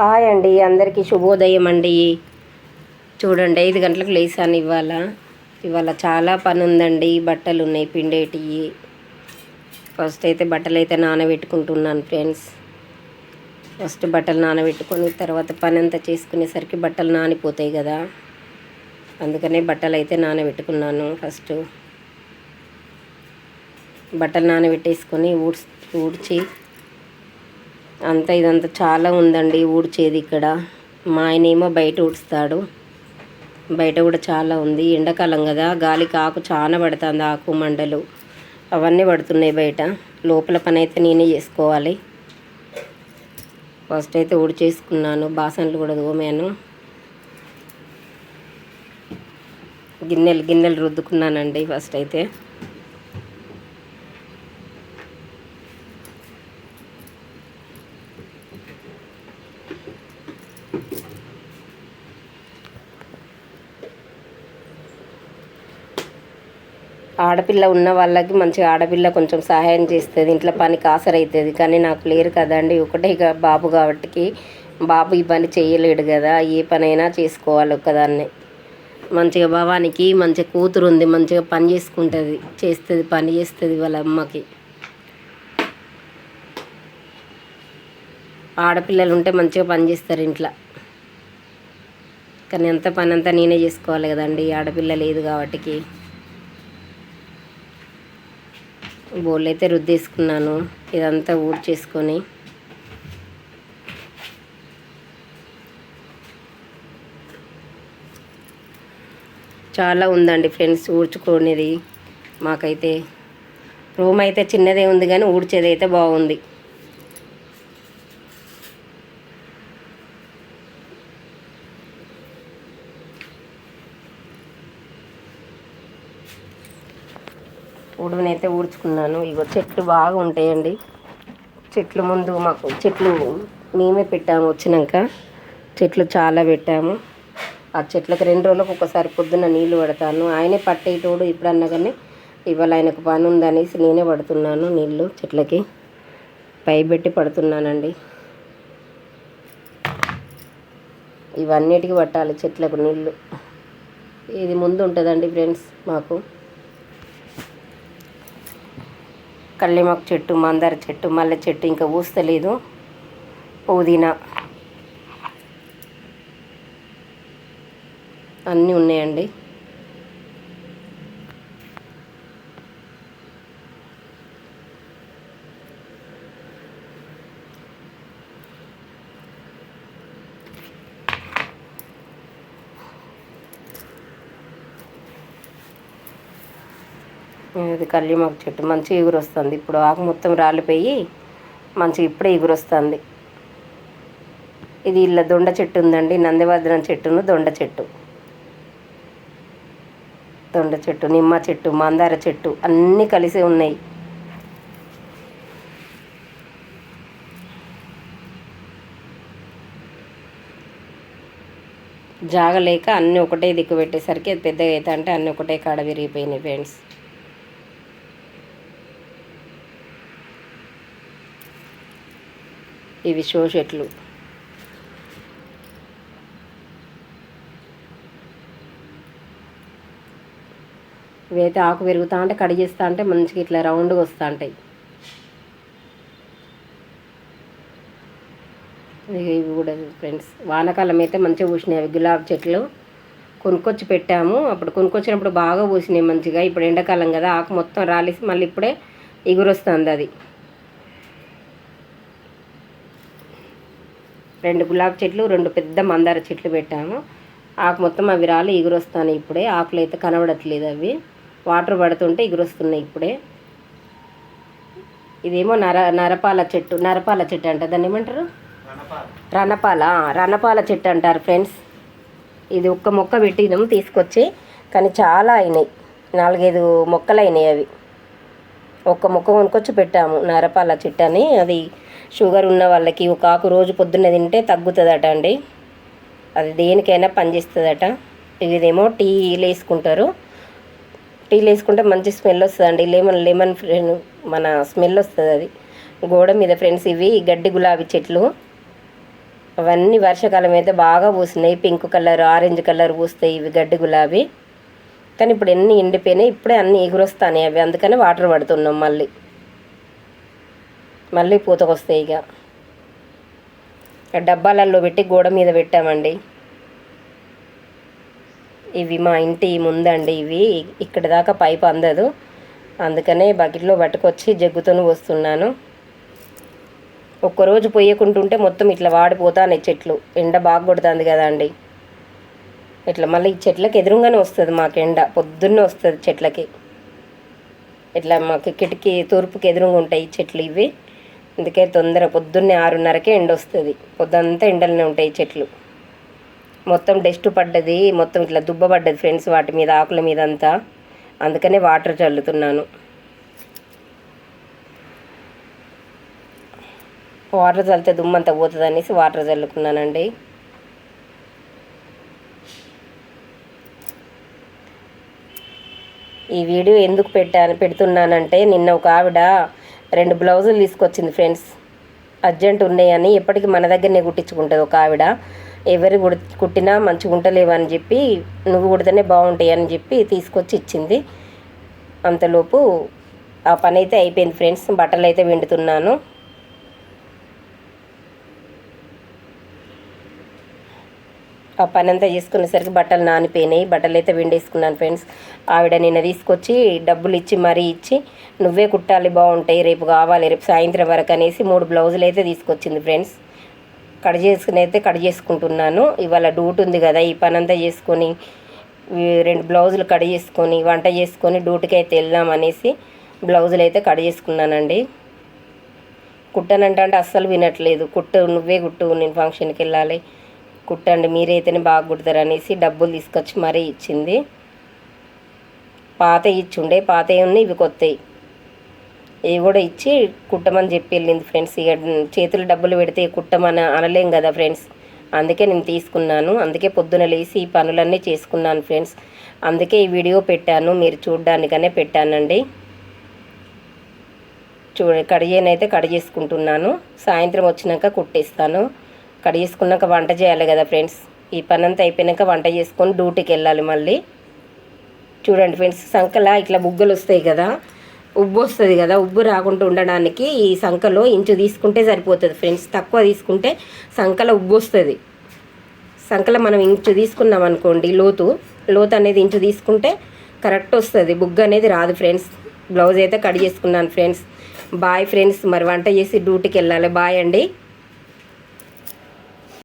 Hi అండి అందరికీ శుభోదయం అండి. చూడండి ఐదు గంటలకు లేసాను ఇవాళ. ఇవాళ చాలా పని ఉందండి బట్టలు ఉన్నాయి పిండేటివి ఫస్ట్ అయితే బట్టలు అయితే నానబెట్టుకుంటున్నాను ఫ్రెండ్స్. ఫస్ట్ బట్టలు నానబెట్టుకొని తర్వాత పని అంతా చేసుకునేసరికి బట్టలు నానిపోతాయి కదా. అందుకనే బట్టలు అయితే నానబెట్టుకున్నాను ఫస్ట్. బట్టలు నానబెట్టేసుకొని ఊడ్చి ఊడ్చి అంతా ఇదంతా చాలా ఉందండి ఊడ్చేది ఇక్కడ. మా ఆయన ఏమో బయట ఊడుస్తాడు బయట కూడా చాలా ఉంది. ఎండాకాలం కదా గాలికి ఆకు చాలా పడుతుంది ఆకు మండలు. అవన్నీ పడుతున్నాయి బయట. లోపల పని అయితే నేనే చేసుకోవాలి. ఫస్ట్ అయితే ఊడ్చేసుకున్నాను. బాసనలు కూడా తోమాను. గిన్నెలు గిన్నెలు రుద్దుకున్నానండి ఫస్ట్ అయితే. ఆడపిల్ల ఉన్న వాళ్ళకి మంచిగా ఆడపిల్ల కొంచెం సహాయం చేస్తుంది ఇంట్లో పని ఆసరవుతుంది కానీ నాకు లేరు కదండి ఒకటే ఇక బాబు కాబట్టి బాబు ఈ పని చేయలేడు కదా ఏ పనైనా చేసుకోవాలి ఒక్కదాన్నే. మంచిగా భవానికి మంచిగా కూతురు ఉంది మంచిగా పని చేసుకుంటుంది చేస్తుంది పని చేస్తుంది వాళ్ళ అమ్మకి. ఆడపిల్లలు ఉంటే మంచిగా పని చేస్తారు ఇంట్లో. కానీ ఎంత పని అంతా నేనే చేసుకోవాలి కదండి ఆడపిల్ల లేదు కాబట్టికి. బోళ్ళు అయితే రుద్దేసుకున్నాను. ఇదంతా ఊడ్చేసుకొని. చాలా ఉందండి ఫ్రెండ్స్ ఊడ్చుకునేది. మాకైతే రూమ్ అయితే చిన్నదే ఉంది కానీ ఊడ్చేది అయితే బాగుంది. ఉడునైతే ఊడ్చుకున్నాను. ఇగో చెట్లు బాగా ఉంటాయండి. చెట్లు ముందు మాకు చెట్లు మేమే పెట్టాము వచ్చినాక. చెట్లు చాలా పెట్టాము. ఆ చెట్లకు రెండు రోజులకు ఒకసారి పొద్దున్న నీళ్ళు పడతాను. ఆయనే పట్టేటోడు ఇప్పుడన్నా కానీ ఇవాళ ఆయనకు పని ఉందనేసి నేనే పడుతున్నాను నీళ్ళు చెట్లకి. పై పెట్టి పడుతున్నానండి. ఇవన్నిటికి పట్టాలి చెట్లకు నీళ్ళు ఇది ముందు ఉంటుందండి ఫ్రెండ్స్ మాకు. కళ్ళెమాకు చెట్టు మందార చెట్టు మల్లె చెట్టు ఇంకా పూస్తలేదు. పుదీనా అన్నీ ఉన్నాయండి. ఇది కళ్యామాకు చెట్టు మంచిగా ఎగురు వస్తుంది ఇప్పుడు ఆకు మొత్తం రాలిపోయి మంచిగా ఇప్పుడే ఎగురు వస్తుంది ఇది ఇళ్ళ దొండ చెట్టు ఉందండి నందివర్ధనం చెట్టును దొండ చెట్టు. దొండ చెట్టు నిమ్మ చెట్టు మందార చెట్టు అన్నీ కలిసి ఉన్నాయి. జాగలేక అన్నీ ఒకటే దిక్కు పెట్టేసరికి అది పెద్దగా అవుతా అంటే అన్నీ ఒకటే కాడ విరిగిపోయినాయి ఫ్రెండ్స్ ఇవి షో చెట్లు ఇవైతే ఆకు పెరుగుతా అంటే కడిగిస్తా అంటే మంచిగా ఇట్లా రౌండ్గా వస్తూ ఉంటాయి. ఇవి కూడా ఫ్రెండ్స్ వానాకాలం అయితే మంచిగా పూసినాయి అవి గులాబీ చెట్లు. కొనుక్కొచ్చి పెట్టాము. అప్పుడు కొనుక్కొచ్చినప్పుడు బాగా పూసినాయి మంచిగా. ఇప్పుడు ఎండాకాలం కదా ఆకు మొత్తం రాలేసి మళ్ళీ ఇప్పుడే ఎగురొస్తుంది అది. రెండు గులాబీ చెట్లు రెండు పెద్ద మందార చెట్లు పెట్టాము. ఆకు మొత్తం అవి రాలి ఎగురొస్తాను ఇప్పుడే. ఆకులు అయితే కనబడట్లేదు అవి. వాటర్ పడుతుంటే ఎగురొస్తున్నాయి ఇప్పుడే. ఇదేమో నర నరపాల చెట్టు నరపాల చెట్టు అంట. దాన్ని ఏమంటారు? రణపాల. రణపాల. చెట్టు అంటారు ఫ్రెండ్స్. ఇది ఒక్క మొక్క పెట్టినాం తీసుకొచ్చి కానీ చాలా అయినాయి. నాలుగైదు మొక్కలు అయినాయి అవి. ఒక్క మొక్క కొనుక్కొచ్చి పెట్టాము నరపాల చెట్టు అని. అది షుగర్ ఉన్న వాళ్ళకి ఒక ఆకు రోజు పొద్దున్న తింటే తగ్గుతుందట అండి. అది దేనికైనా పనిచేస్తుందట ఇదేమో టీలు వేసుకుంటారు. టీలు వేసుకుంటే మంచి స్మెల్ వస్తుందండి. లెమన్ లెమన్ మన స్మెల్ వస్తుంది అది. గోడ మీద ఫ్రెండ్స్ ఇవి గడ్డి గులాబీ చెట్లు. అవన్నీ వర్షాకాలం అయితే బాగా పూసినాయి. పింక్ కలర్ ఆరెంజ్ కలర్ పూస్తాయి ఇవి గడ్డి గులాబీ. కానీ ఇప్పుడు ఎన్ని ఎండిపోయినాయి ఇప్పుడే అన్ని ఎగురొస్తాయి అవి. అందుకని వాటర్ పడుతున్నాం మళ్ళీ. మళ్ళీ పూతకొస్తాయి ఇక. డబ్బాలలో పెట్టి గోడ మీద పెట్టామండి. ఇవి మా ఇంటి ముందండి ఇవి. ఇక్కడ దాకా పైపు అందదు. అందుకనే బకెట్లో పట్టుకొచ్చి జగ్గుతోనే వస్తున్నాను ఒక్కరోజు పొయ్యకుంటుంటే మొత్తం ఇట్లా వాడిపోతాను చెట్లు. ఎండ బాగా కొడుతుంది కదా అండి ఇట్లా మళ్ళీ ఈ చెట్లకి ఎదురుగానే వస్తుంది మాకు ఎండ. పొద్దున్నే వస్తుంది చెట్లకి. ఇట్లా మాకు కిటికీ తూర్పుకి ఎదురుగా ఉంటాయి చెట్లు ఇవి. అందుకే తొందర పొద్దున్నే ఆరున్నరకే ఎండ వస్తుంది. పొద్దంతా ఎండలనే ఉంటాయి చెట్లు. మొత్తం డస్ట్ పడ్డది మొత్తం ఇట్లా దుబ్బ పడ్డది ఫ్రెండ్స్ వాటి మీద ఆకుల మీద అంతా అందుకనే వాటర్ చల్లుతున్నాను. వాటర్ చల్లితే దుమ్మంతా పోతుంది అనేసి వాటర్ చల్లుకున్నానండి. ఈ వీడియో ఎందుకు పెట్టాను పెడుతున్నానంటే నిన్న ఒక ఆవిడ రెండు బ్లౌజులు తీసుకొచ్చింది ఫ్రెండ్స్. అర్జెంట్ ఉన్నాయని ఎప్పటికీ మన దగ్గరనే కుట్టించుకుంటుంది ఒక ఆవిడ. ఎవరు కుడి కుట్టినా మంచిగా ఉంటలేవు అని చెప్పి నువ్వు కుడితేనే బాగుంటాయి అని చెప్పి తీసుకొచ్చి ఇచ్చింది. అంతలోపు ఆ పని అయితే అయిపోయింది ఫ్రెండ్స్. బట్టలు అయితే విండుతున్నాను. ఆ పని అంతా చేసుకునేసరికి బట్టలు నానిపోయినాయి. బట్టలు అయితే విండేసుకున్నాను ఫ్రెండ్స్. ఆవిడ నిన్న తీసుకొచ్చి డబ్బులు ఇచ్చి మరీ ఇచ్చి నువ్వే కుట్టాలి బాగుంటాయి రేపు కావాలి రేపు సాయంత్రం వరకు అనేసి మూడు బ్లౌజులు అయితే తీసుకొచ్చింది ఫ్రెండ్స్. కట్ చేసుకుని అయితే కట్ చేసుకుంటున్నాను. ఇవాళ డ్యూటీ ఉంది కదా ఈ పని అంతా చేసుకొని రెండు బ్లౌజులు కట్ చేసుకొని వంట చేసుకొని డ్యూటీకి అయితే వెళ్దాం అనేసి బ్లౌజులు అయితే కట్ చేసుకున్నానండి. కుట్టనంటే అంటే అస్సలు వినట్లేదు. కుట్టు నువ్వే కుట్టు నేను ఫంక్షన్కి వెళ్ళాలి. కుట్టండి మీరైతేనే బాగా కుడతారు అనేసి డబ్బులు తీసుకొచ్చి మరీ ఇచ్చింది. పాత ఇచ్చుండే పాత ఉన్నాయి ఇవి కొత్తవి ఇవి కూడా ఇచ్చి కుట్టమని చెప్పి వెళ్ళింది ఫ్రెండ్స్. ఇక చేతులు డబ్బులు పెడితే కుట్టమని అనలేం కదా ఫ్రెండ్స్. అందుకే నేను తీసుకున్నాను. అందుకే పొద్దున లేచి ఈ పనులన్నీ చేసుకున్నాను ఫ్రెండ్స్. అందుకే ఈ వీడియో పెట్టాను. మీరు చూడడానికనే పెట్టానండి. చూ కడిగేనైతే కడిగేసుకుంటున్నాను. సాయంత్రం వచ్చినాక కుట్టేస్తాను. కడి చేసుకున్నాక వంట చేయాలి కదా ఫ్రెండ్స్. ఈ పని అంతా అయిపోయినాక వంట చేసుకొని డ్యూటీకి వెళ్ళాలి మళ్ళీ. చూడండి ఫ్రెండ్స్ సంకల ఇట్లా బుగ్గలు వస్తాయి కదా. ఉబ్బు వస్తుంది కదా ఉబ్బు రాకుండా ఉండడానికి ఈ సంకలో ఇంచు తీసుకుంటే సరిపోతుంది ఫ్రెండ్స్. తక్కువ తీసుకుంటే సంకల ఉబ్బు వస్తుంది. సంకల మనం ఇంచు తీసుకున్నాం అనుకోండి లోతు. లోతు అనేది ఇంచు తీసుకుంటే కరెక్ట్ వస్తుంది. బుగ్గ అనేది రాదు ఫ్రెండ్స్. బ్లౌజ్ అయితే కట్ చేసుకున్నాను ఫ్రెండ్స్. బాయ్ ఫ్రెండ్స్ మరి వంట చేసి డ్యూటీకి వెళ్ళాలి. బాయ్ అండి.